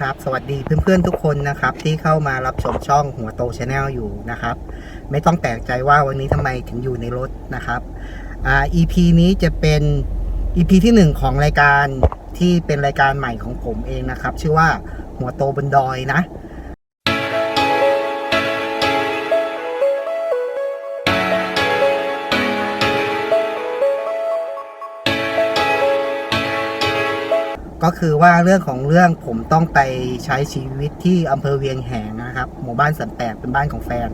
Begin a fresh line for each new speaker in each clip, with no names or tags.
ครับ สวัสดีเพื่อนๆทุกคนนะครับ ที่เข้ามารับชมช่องหัวโตชาแนลอยู่นะครับ ไม่ต้องแปลกใจว่าวันนี้ทำไมถึงอยู่ในรถนะครับอ่า EP นี้จะเป็น EP ที่หนึ่งของรายการที่เป็นรายการใหม่ของผมเองนะครับ ชื่อว่าหัวโตบนดอยนะ ก็คือว่าเรื่องของเรื่องผมต้องไปใช้ชีวิตที่อำเภอเวียงแหงนะครับ หมู่บ้านสันแปดเป็นบ้านของแฟน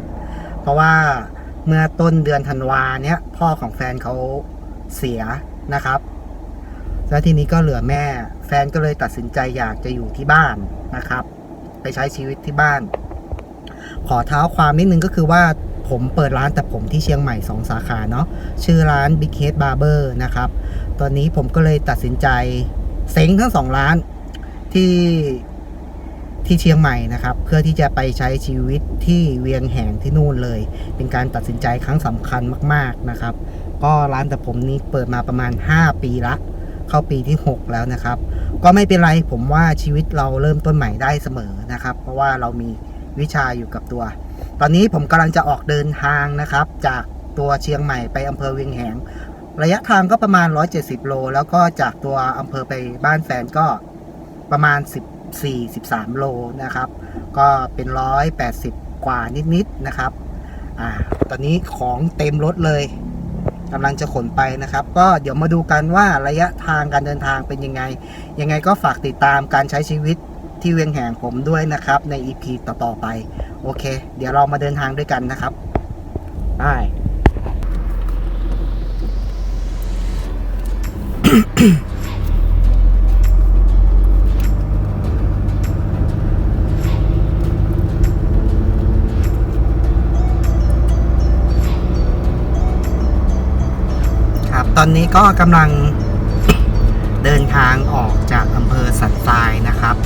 เพราะว่าเมื่อต้นเดือนธันวาเนี้ยพ่อของแฟนเขาเสียนะครับ แล้วทีนี้ก็เหลือแม่ แฟนก็เลยตัดสินใจอยากจะอยู่ที่บ้านนะครับ ไปใช้ชีวิตที่บ้าน ขอเท้าความนิดนึงก็คือว่าผมเปิดร้านแต่ผมที่เชียงใหม่ 2 สาขาเนาะชื่อร้าน Big Head Barber นะครับ ตอนนี้ผมก็เลยตัดสินใจ เซ้งทั้งสองร้านที่ที่เชียงใหม่นะครับ เพื่อที่จะไปใช้ชีวิตที่เวียงแหงที่นู่นเลย เป็นการตัดสินใจครั้งสำคัญมาก ๆนะครับ ก็ร้านแต่ผมนี้เปิดมาประมาณ 5 ปีละ เข้าปีที่ 6 แล้วนะครับ ก็ไม่เป็นไรผมว่าชีวิตเราเริ่มต้นใหม่ได้เสมอนะครับ เพราะว่าเรามีวิชาอยู่กับตัว ตอนนี้ผมกำลังจะออกเดินทางนะครับ จากตัวเชียงใหม่ไปอำเภอเวียงแหง ระยะทางก็ประมาณ 170 โล แล้วก็จากตัวอำเภอไปบ้านแฟนก็ประมาณ 14 13 โลนะครับ ก็เป็น 180 กว่านิดๆนะครับอ่าตอนนี้ของเต็มรถเลยกำลังจะขนไปนะครับ ก็เดี๋ยวมาดูกันว่าระยะทางการเดินทางเป็นยังไง ยังไงก็ฝากติดตามการใช้ชีวิตที่เวียงแห่งผมด้วยนะครับ ใน EP ต่อๆไป โอเค เดี๋ยวเรามาเดินทางด้วยกันนะครับไป ครับตอนนี้ก็กำลังเดินทางออกจากอำเภอสันทรายนะครับ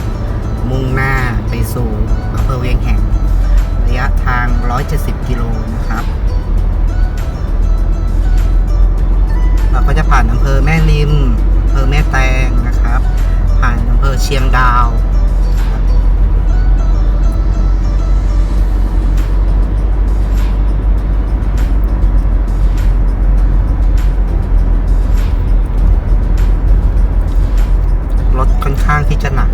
มุ่งหน้าไปสู่อำเภอเวียงแหงระยะทาง 170 กิโลนะครับ เราก็จะผ่านอำเภอแม่ริมอำเภอแม่แตงนะครับ ผ่านอำเภอเชียงดาวนะครับรถค่อนข้างที่จะหนัก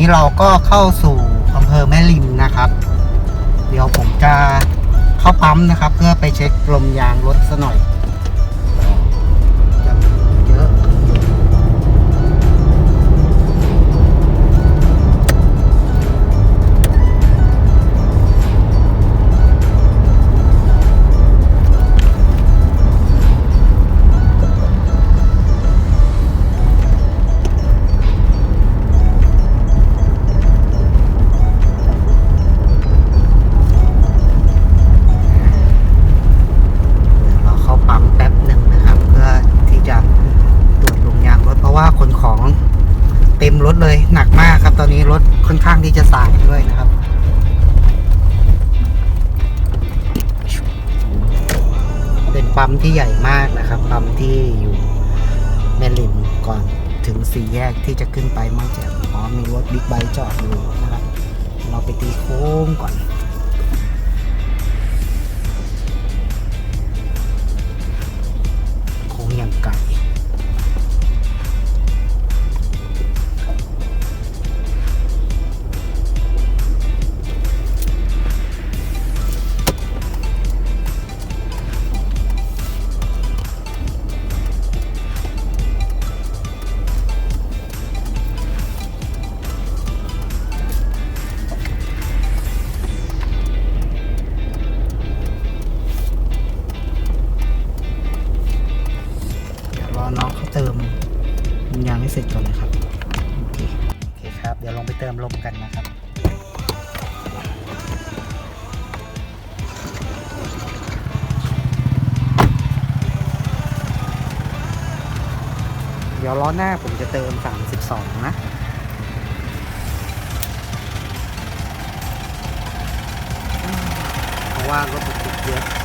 นี้เราก็เข้าสู่อำเภอแม่ริมนะครับ เดี๋ยวผมจะเข้าปั๊มนะครับ เพื่อไปเช็คลมยางรถซะหน่อย ก่อนถึงสี่แยกที่จะขึ้นไปมั่งแจ่มอ๋อมีรถบิ๊กไบค์จอดอยู่นะครับ เราไปตีโค้งก่อน น้องเขาเติมยางให้เสร็จก่อนนะครับ โอเค โอเคครับ เดี๋ยวลงไปเติมลมกันนะครับเดี๋ยวล้อหน้าผมจะเติม 32 นะเพราะว่ารถติดเยอะ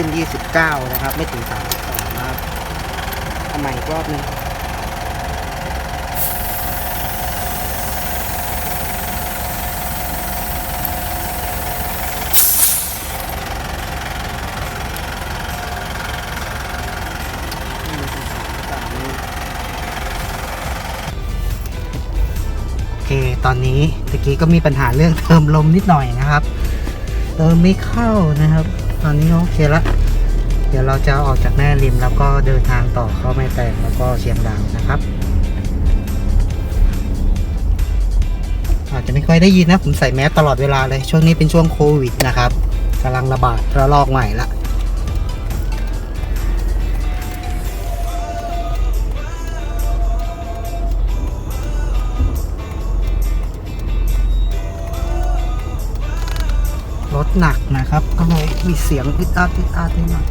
ขึ้น 29 นะครับ ไม่ถึง 32 นะครับเอาใหม่อีกรอบนึงโอเคตอนนี้ตะกี้ก็มีปัญหาเรื่องเติมลมนิดหน่อยนะครับ เติมไม่เข้านะครับ ตอนนี้โอเคละ เดี๋ยวเราจะออกจากแม่ริมแล้วก็เดินทางต่อเข้าแม่แตงแล้วก็เชียงดาวนะครับ อาจจะไม่ค่อยได้ยินนะ ผมใส่แมสตลอดเวลาเลย ช่วงนี้เป็นช่วงโควิดนะครับกำลังระบาดระลอกใหม่ละ หนักนะครับ ก็เลยมีเสียงพิดอาดพิดอาดนิดหน่อย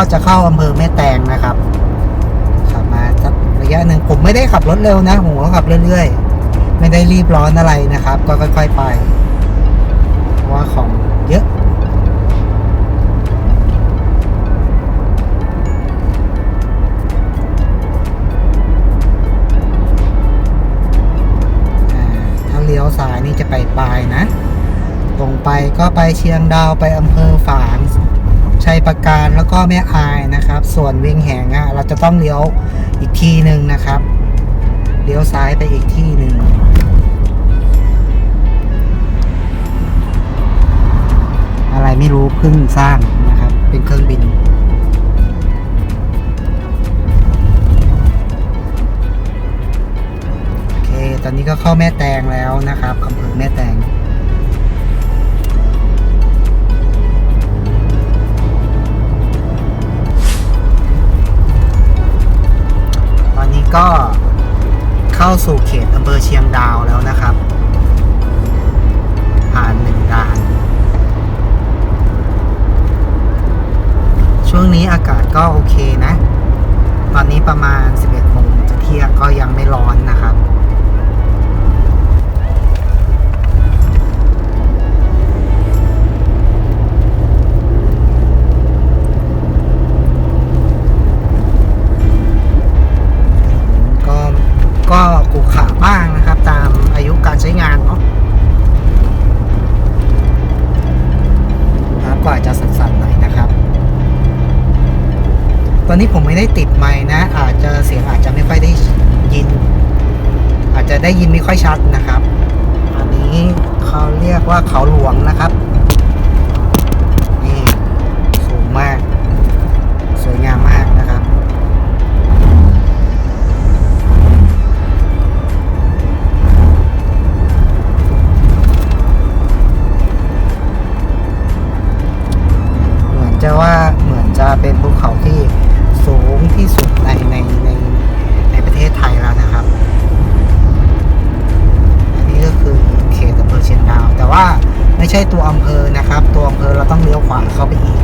ก็จะเข้าอำเภอแม่แตงนะครับ ขับมาสักระยะหนึ่งผมไม่ได้ขับรถเร็วนะ ผมก็ขับเรื่อยๆ ไม่ได้รีบร้อนอะไรนะครับ ก็ค่อยๆไป เพราะว่าของเยอะถ้าเลี้ยวซ้ายนี่จะไปปลายนะ ตรงไปก็ไปเชียงดาวไปอำเภอฝาง ชัยประการแล้วก็แม่อายนะครับ ส่วนเวียงแหงอะเราจะต้องเลี้ยวอีกทีหนึ่งนะครับ เลี้ยวซ้ายไปอีกที่หนึ่งอะไรไม่รู้เพิ่งสร้างนะครับ เป็นเครื่องบินโอเคตอนนี้ก็เข้าแม่แตงแล้วนะครับอำเภอแม่แตง เข้าสู่เขตอำเภอเชียงดาวแล้วนะครับ ผ่านหนึ่งด่าน ช่วงนี้อากาศก็โอเคนะ ตอนนี้ประมาณ 11โมงจะเที่ยงก็ยังไม่ร้อนนะครับ ขรุขระบ้างนะครับ ตามอายุการใช้งานเนาะน้ำก็อาจจะสั่นๆหน่อยนะครับ ตอนนี้ผมไม่ได้ติดไมค์นะ อาจจะเสียงอาจจะไม่ค่อยได้ยิน อาจจะได้ยินไม่ค่อยชัดนะครับ อันนี้เขาเรียกว่าเขาหลวงนะครับ จะว่าเหมือนจะเป็นภูเขาที่สูงที่สุดในในในในประเทศไทยแล้วนะครับ อันนี้ก็คือเขตอำเภอเชียงดาว แต่ว่าไม่ใช่ตัวอำเภอนะครับ ตัวอำเภอเราต้องเลี้ยวขวาเข้าไปอีก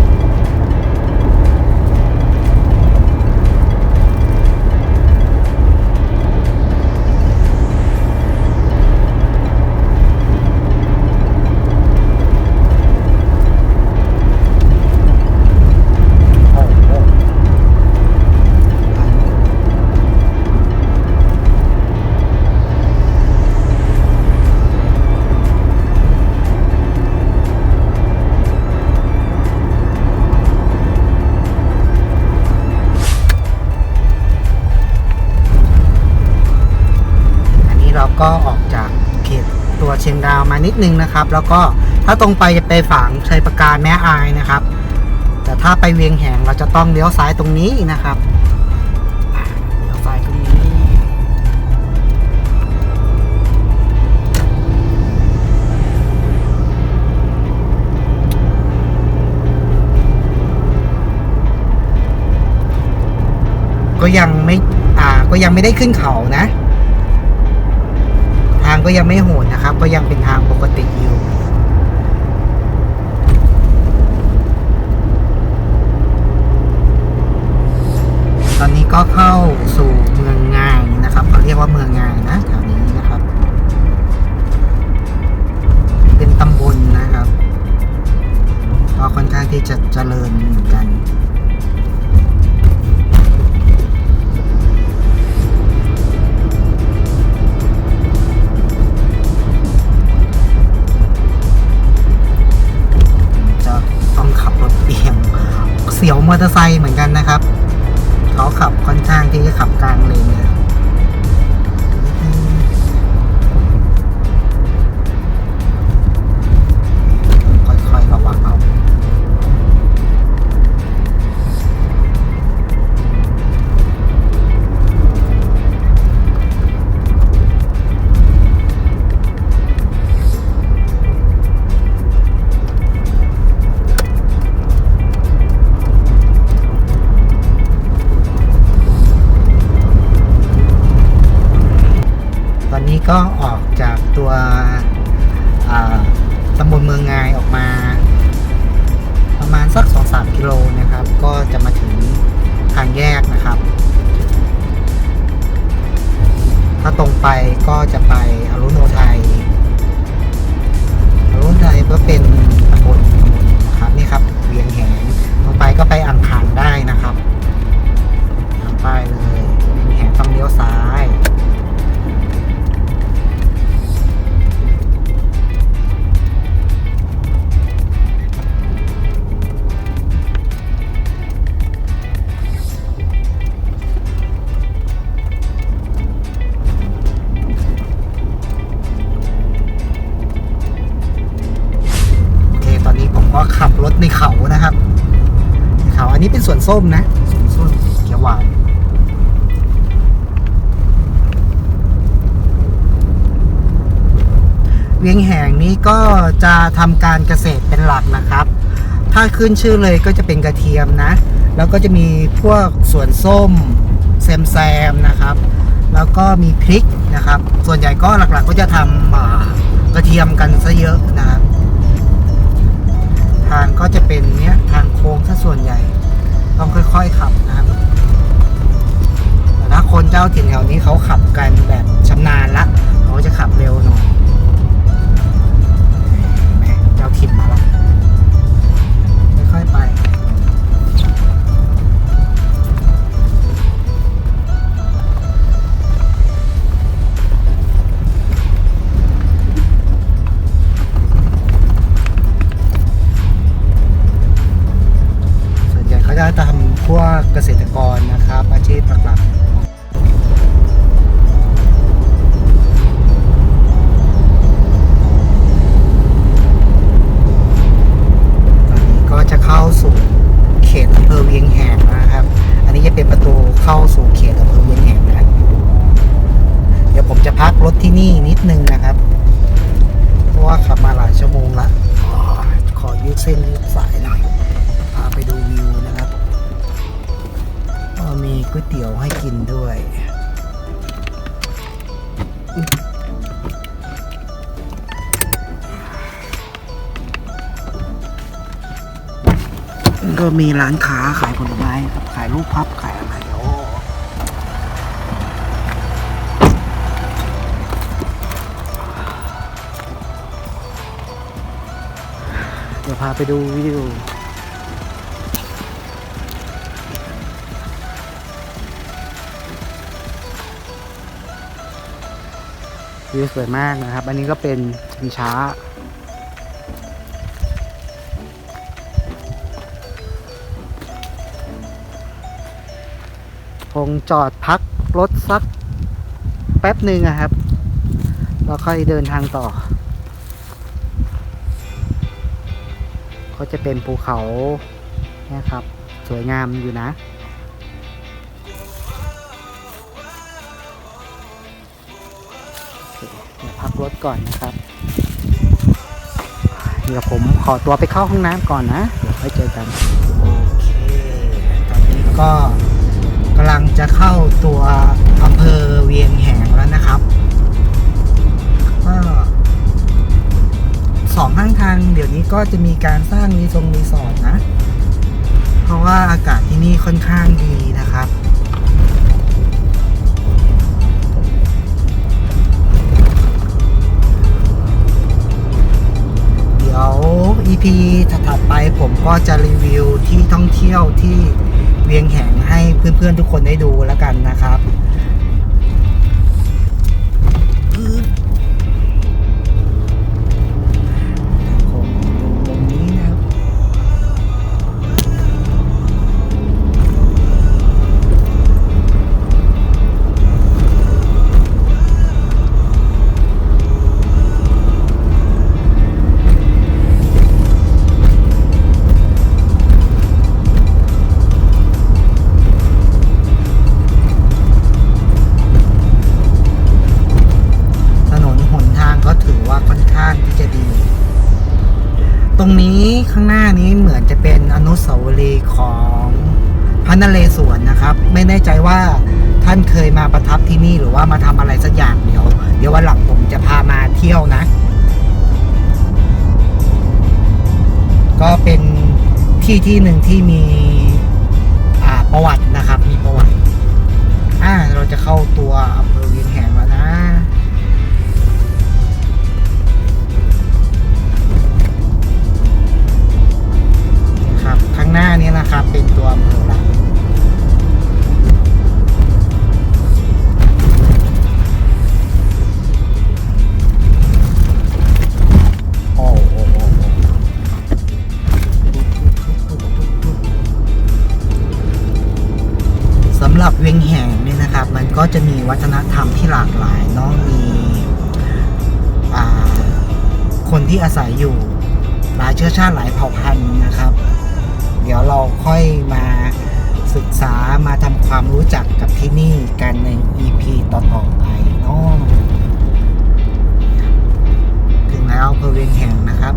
ดาวมานิดนึงนะครับ แล้วก็ถ้าตรงไปจะไปฝางเชยประการแม่อายนะครับ แต่ถ้าไปเวียงแหงเราจะต้องเลี้ยวซ้ายตรงนี้นะครับเลี้ยวซ้ายตรงนี้ก็ยังไม่ อ่า ก็ยังไม่ได้ขึ้นเขานะ ก็ยังไม่โหดนะครับ ก็ยังเป็นทางปกติอยู่ตอนนี้ก็เข้าสู่เมืองงายนะครับเขาเรียกว่าเมืองงายนะแถวนี้นะครับ เป็นตำบลนะครับก็ค่อนข้างที่จะเจริญเหมือนกัน ก็จะไป สวนส้มนะสวนส้มเขียวหวานเวียงแหงนี้ก็จะทำการเกษตรเป็นหลักนะครับ ถ้าขึ้นชื่อเลยก็จะเป็นกระเทียมนะ แล้วก็จะมีพวกสวนส้มแซมแซมนะครับ แล้วก็มีพริกนะครับ ส่วนใหญ่ก็หลักๆก็จะทำอ่ากระเทียมกันซะเยอะนะครับ ทางก็จะเป็นเนี้ยทางโค้งซะส่วนใหญ่ ต้องค่อยๆขับนะครับแต่ถ้าคนเจ้าถิ่นแถวนี้เขาขับกันแบบชำนาญละเขาจะขับเร็วหน่อยเห็นไหมเจ้าถิ่นมาละค่อยๆไปส่วนใหญ่เขาจะทำ พวกเกษตรกรนะครับ อาชีพหลักๆ ก๋วยเตี๋ยวให้กินด้วยก็มีร้านค้าขายผลไม้ครับขายลูกพับขายอะไรโอ้เดี๋ยวพาไปดูวิว วิวสวยมากนะครับ อันนี้ก็เป็นชิงช้า คงจอดพักรถสักแป๊บหนึ่งอะครับ แล้วค่อยเดินทางต่อ ก็จะเป็นภูเขานี่ยครับ สวยงามอยู่นะ ดี๋ยวพักรถก่อนนะครับ เดี๋ยวผมขอตัวไปเข้าห้องน้ำก่อนนะ เดี๋ยวค่อยเจอกัน โอเค ตอนนี้ก็กำลังจะเข้าตัวอำเภอเวียงแหงแล้วนะครับก็สองข้างทางเดี๋ยวนี้ก็จะมีการสร้างรีสอร์ทรีสอร์ทนะ เพราะว่าอากาศที่นี่ค่อนข้างดีนะครับ EP ถัดๆไปผมก็จะรีวิวที่ท่องเที่ยวที่เวียงแหงให้เพื่อนๆทุกคนได้ดูแล้วกันนะครับ ประทับที่นี่หรือว่ามาทำอะไรสักอย่างเดี๋ยว เดี๋ยววันหลังผมจะพามาเที่ยวนะ ก็เป็นที่ที่หนึ่งที่มีอ่าประวัตินะครับ มีประวัติอ่าเราจะเข้าตัวอำเภอเวียงแหงแล้วนะครับข้างหน้านี้นะครับเป็นตัวอำเภอ สำหรับเวียงแหงเนี่ยนะครับ มันก็จะมีวัฒนธรรมที่หลากหลายเนาะมีคนที่อาศัยอยู่หลายเชื้อชาติหลายเผ่าพันธุ์นะครับ เดี๋ยวเราค่อยมาศึกษามาทำความรู้จักกับที่นี่กันใน EP ต่อๆไปเนาะถึงแล้วอำเภอเวียงแห่งนะครับ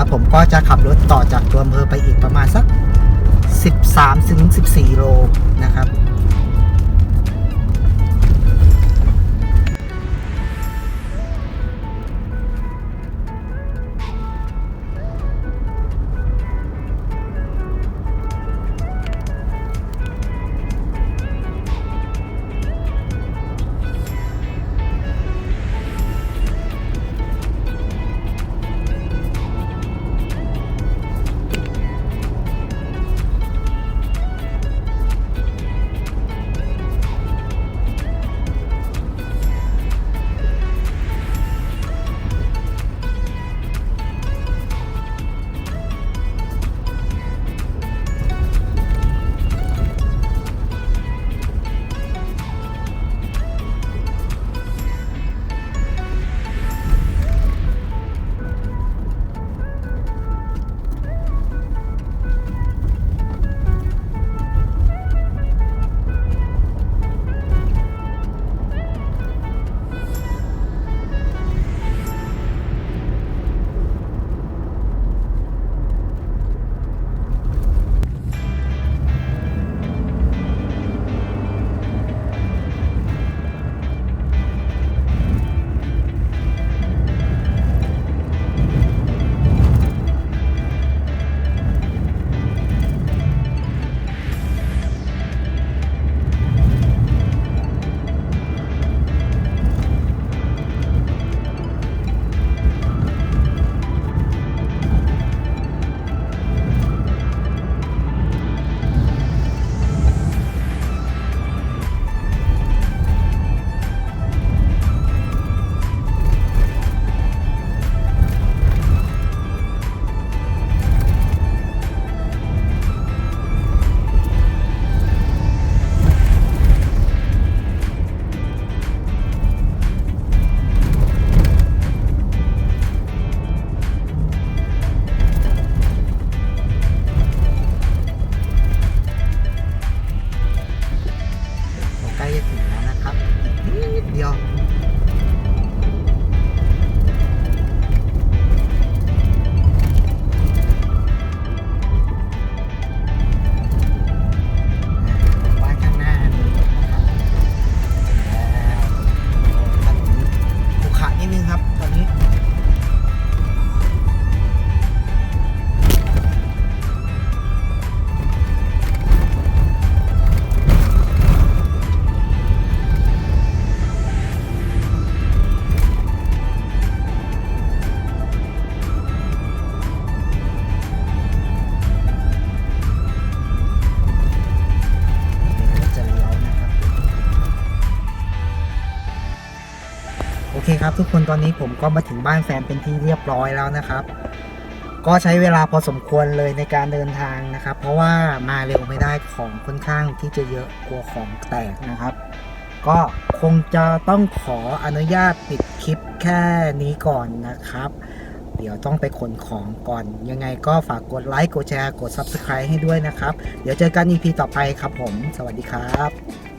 แล้วผมก็จะขับรถต่อจากตัวอำเภอไปอีกประมาณสัก 13-14 โลนะครับ ครับทุกคนตอนนี้ผมก็มาถึงบ้านแฟนเป็นที่เรียบร้อยแล้วนะครับ ก็ใช้เวลาพอสมควรเลยในการเดินทางนะครับ เพราะว่ามาเร็วไม่ได้ของค่อนข้างที่จะเยอะกลัวของแตกนะครับ ก็คงจะต้องขออนุญาตปิดคลิปแค่นี้ก่อนนะครับ เดี๋ยวต้องไปขนของก่อน ยังไงก็ฝากกดไลค์กดแชร์กด Subscribe ให้ด้วยนะครับ เดี๋ยวเจอกัน EP ต่อไปครับผม สวัสดีครับ